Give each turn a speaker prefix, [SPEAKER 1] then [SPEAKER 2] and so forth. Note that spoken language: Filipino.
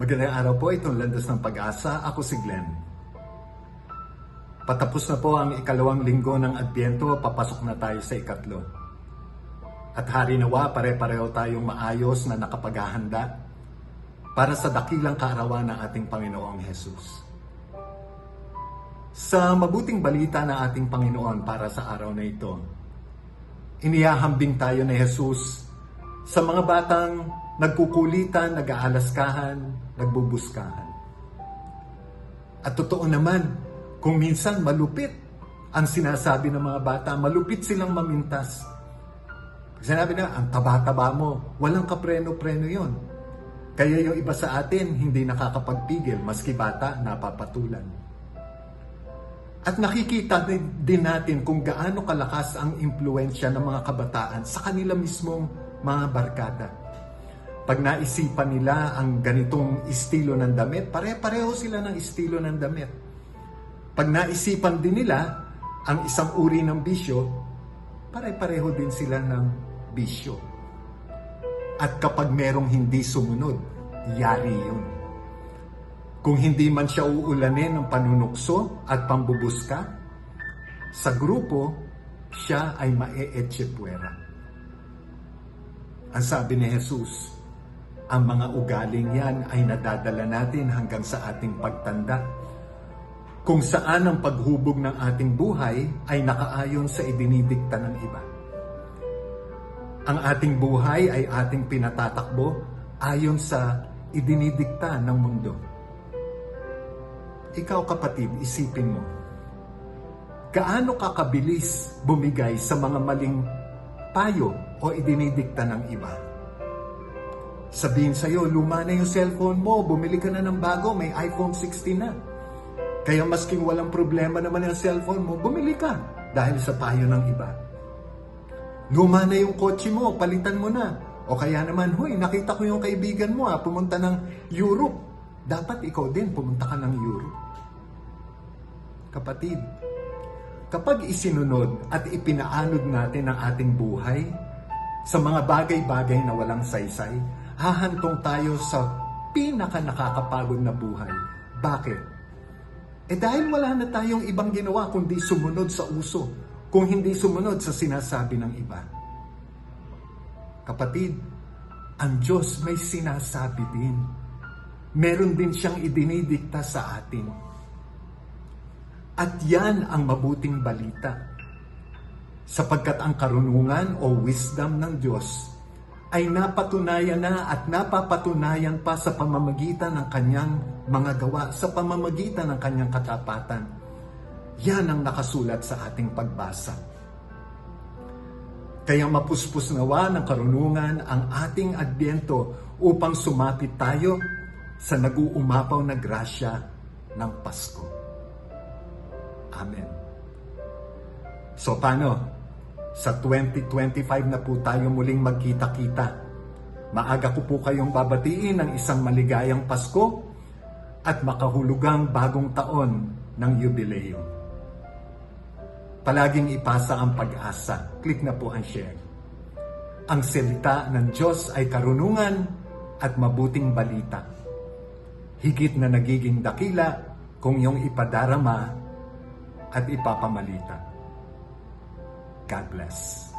[SPEAKER 1] Magandang araw po, itong Landas ng Pag-asa. Ako si Glenn. Patapos na po ang ikalawang linggo ng Adbyento, papasok na tayo sa ikatlo. At hari nawa, pare-pareho tayong maayos na nakapaghahanda para sa dakilang kaarawan ng ating Panginoong Hesus. Sa mabuting balita ng ating Panginoon para sa araw na ito, inihahambing tayo ni Jesus sa mga batang nagkukulitan, nag-aalaskahan, nagbubuskahan. At totoo naman, kung minsan malupit ang sinasabi ng mga bata, malupit silang mamintas. Sinabi na, ang taba-taba mo, walang kapreno-preno yon. Kaya yung iba sa atin, hindi nakakapagpigil, maski bata, napapatulan. At nakikita din natin kung gaano kalakas ang impluensya ng mga kabataan sa kanila mismong mga barkada. Pag naisipan nila ang ganitong estilo ng damit, pare-pareho sila ng estilo ng damit. Pag naisipan din nila ang isang uri ng bisyo, pare-pareho din sila ng bisyo. At kapag merong hindi sumunod, yari yun. Kung hindi man siya uulanin ng panunukso at pambubuska, sa grupo, siya ay mae-etchepuera. Ang sabi ni Jesus, ang mga ugaling yan ay nadadala natin hanggang sa ating pagtanda. Kung saan ang paghubog ng ating buhay ay nakaayon sa idinidikta ng iba. Ang ating buhay ay ating pinatatakbo ayon sa idinidikta ng mundo. Ikaw kapatid, isipin mo, gaano kakabilis bumigay sa mga maling payo o idinidikta ng iba? Sabihin sa'yo, luma na yung cellphone mo, bumili ka na ng bago, may iPhone 16 na. Kaya masking walang problema naman yung cellphone mo, bumili ka dahil sa payo ng iba. Luma na yung kotse mo, palitan mo na. O kaya naman, huy, nakita ko yung kaibigan mo, ha, pumunta ng Europe. Dapat ikaw din pumunta ka ng Europe. Kapatid, kapag isinunod at ipinaanod natin ang ating buhay sa mga bagay-bagay na walang saysay, hahantong tayo sa pinaka nakakapagod na buhay. Bakit? Eh dahil wala na tayong ibang ginawa kundi sumunod sa uso, kung hindi sumunod sa sinasabi ng iba. Kapatid, ang Diyos may sinasabi din. Meron din siyang idinidikta sa atin. At yan ang mabuting balita. Sapagkat ang karunungan o wisdom ng Diyos ay napatunayan na at napapatunayan pa sa pamamagitan ng kanyang mga gawa, sa pamamagitan ng kanyang katapatan. Yan ang nakasulat sa ating pagbasa. Kaya mapuspos nawa ng karunungan ang ating adbyento upang sumapit tayo sa nag-uumapaw na grasya ng Pasko. Amen. So paano? Sa 2025 na po tayo muling magkita-kita. Maaga ko po kayong babatiin ng isang maligayang Pasko at makahulugang bagong taon ng jubileo. Palaging ipasa ang pag-asa. Click na po ang share. Ang salita ng Diyos ay karunungan at mabuting balita. Higit na nagiging dakila kung yung ipadarama at ipapamalita. God bless.